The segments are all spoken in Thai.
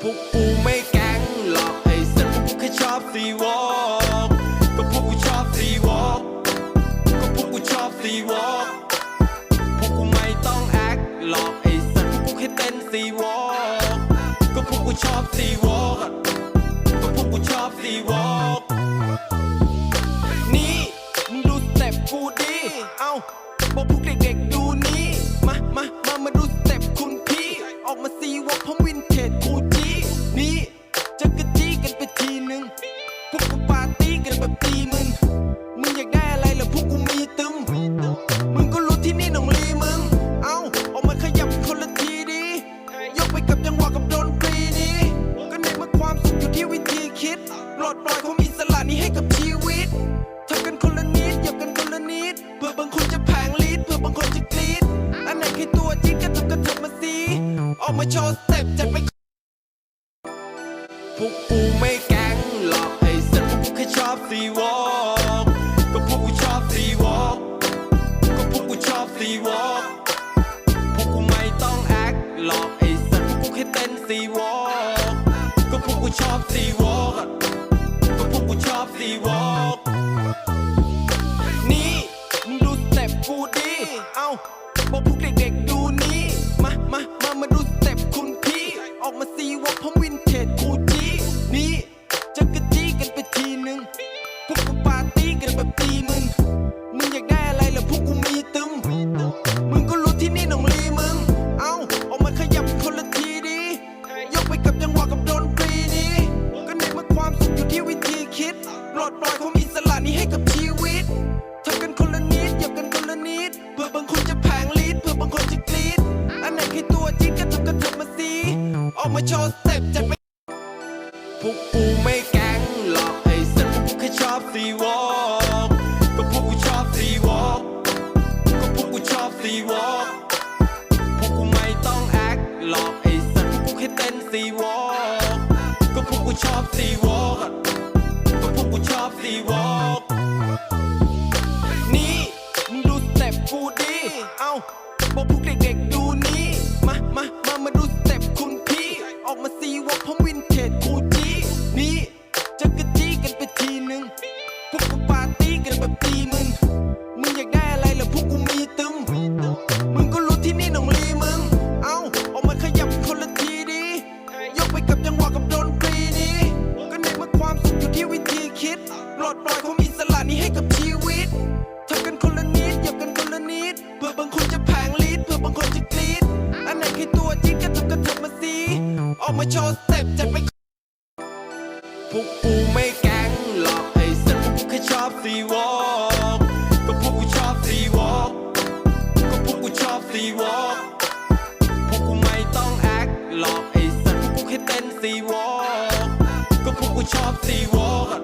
พวกกูไม่แก๊งหรอกไอ้สัตว์พวกกูแค่ชอบซีวอล์กก็พวกกูชอบซีวอล์กก็พวกกูชอบซีวอล์กพวกกูไม่ต้องแอคหรอกไอ้สัตว์พวกกูแค่เต้นซีวอล์กก็พวกกูชอบซีวอล์กก็พวกกูชอบซีวอล์กนี่มึงดูสเต็ปกูดีเอ้าบอกพวกเด็กๆดูนี่มามามามาดูสเต็ปคุณพี่ ออกมาซีวอล์กพร้อมวินเทจกู จะกระจี้กันไปทีนึง พวกกูปาร์ตี้กันแบบตีมึง มึงอยากได้อะไรล่ะพวกกูมีตึม มึงก็รู้ที่นี่หนองลีมึง เอาออกมาขยับคนละทีดี ยกไปกับจังหวะกับดนตรีนี้ ก็ในเมื่อความสุขอยู่ที่วิธีคิดปลดปล่อยความอิสระนี้ให้กับชีวิตทำกันคนละนิดหยับกันคนละนิด เพื่อบางคนจะแผงลีดเพื่อบางคนจะกรีดอันไหนคือตัวจริงก็ทำกันเถิดมาสิออกมาโชว์สเต็ปจัดไป พวกกูไม่แก๊งหรอกไอ้สัตว์พวกกูแค่ชอบซีวอล์กก็พวกกูชอบซีวอล์กก็พวกกูชอบซีวอล์กพวกกูไม่ต้องแอคหรอกไอ้สัตว์พวกกูแค่เต้นซีวอล์กก็พวกกูชอบซีวอล์กก็พวกกูชอบซีวอล์กนี่มึงดูสเต็ปกูดีเอ้าบอกพวก สระนี้ให้กับชีวิตทำกันคนละนิดหยับกันคนละนิดเพื่อบางคนจะแผงลีดเพื่อบางคนจะกรีดอันไหนคือตัวจริงก็ทำกันเถิดมาสิออกมาโชว์สเต็ปจัดไปพวกกูไม่แก๊งหรอกไอ้สัตว์พวกกูแค่ชอบซีวอล์กก็พวกกูชอบซีวอล์กก็พวกกูชอบซีวอล์กพวกกูไม่ต้องแอคหรอกไอ้สัตว์พวกกูแค่เต้นซีวอล์กก็พวกกูชอบซีวอล์กก็พีเอาบอกพวกเด็กๆดูนี่มามามามาดูสเต็ปคุณพี่ ออกมาซีวอล์กพร้อมวินเทจกูจีนี่จะกระจี้กันไปทีนึง พวกกูปาร์ตี้กันแบบตีมึง มึงอยากได้อะไรล่ะพวกกูมีตึม มึงก็รู้ที่นี่หนองลีมึง เอาออกมาขยับคนละทีดี ยกไปกับจังหวะกับดนตรีนี้ ก็ในเมื่อความสุขอยู่ที่วิธีคิดปลดปล่อยความอิสระนี้ให้กับ มาโชว์สเต็ปจัดไปพวกกูไม่แก๊งหรอกไอ้สัตว์พวกกูแค่ชอบซีวอล์กก็พวกกูชอบซีวอล์กก็พวกกูชอบซีวอล์กพวกกูไม่ต้องแอคหรอกไอ้สัตว์พวกกูแค่เต้นซีวอล์กก็พวกกูชอบซีวอล์ก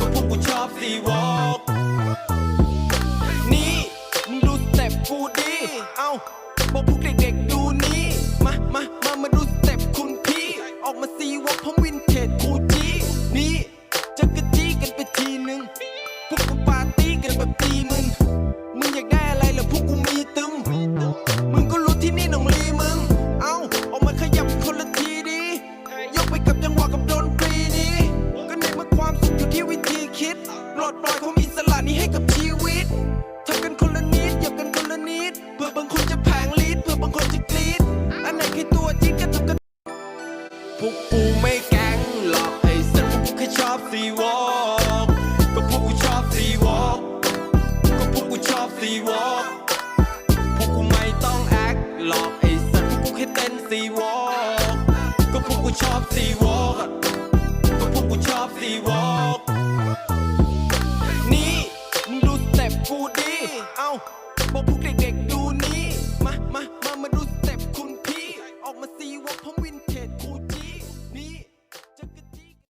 ก็พวกกูชอบซีวอล์กนี่มึงดูสเต็ปกูดีเอ้าบอกพวกเด็กๆ ออกมาซีวอล์กพมวินเทจกูจีนี่จะกระจี้กันไปทีนึง พวกกูปาร์ตี้กันแบบตีมึง มึงอยากได้อะไรล่ะพวกกูมีตึมมึงก็รู้ที่นี่หนองลีมึง เอาออกมาขยับคนละทีดี ยกไปกับจังหวะกับดนตรีนี้ ก็ในเมื่อความสุขอยู่ที่วิธีคิดปลดปล่อยความอิสระนี้ให้กับชีวิตทำกันคนละนิดหยับกันคนละนิด เพื่อบางคนจะแผงลีดเพื่อบางคนจะกรีดอันไหนคือตัวจริง พวกกูไม่แก๊งหรอกไอ้สัตว์พวกกูแค่ชอบซีวอล์กก็พวกกูชอบซีวอล์กก็พวกกูชอบซีวอล์กพวกกูไม่ต้องแอคหรอกไอ้สัตว์พวกกูแค่เต้นซีวอล์กก็พวกกูชอบซีวอล์กก็พวกกูชอบซีวอล์ก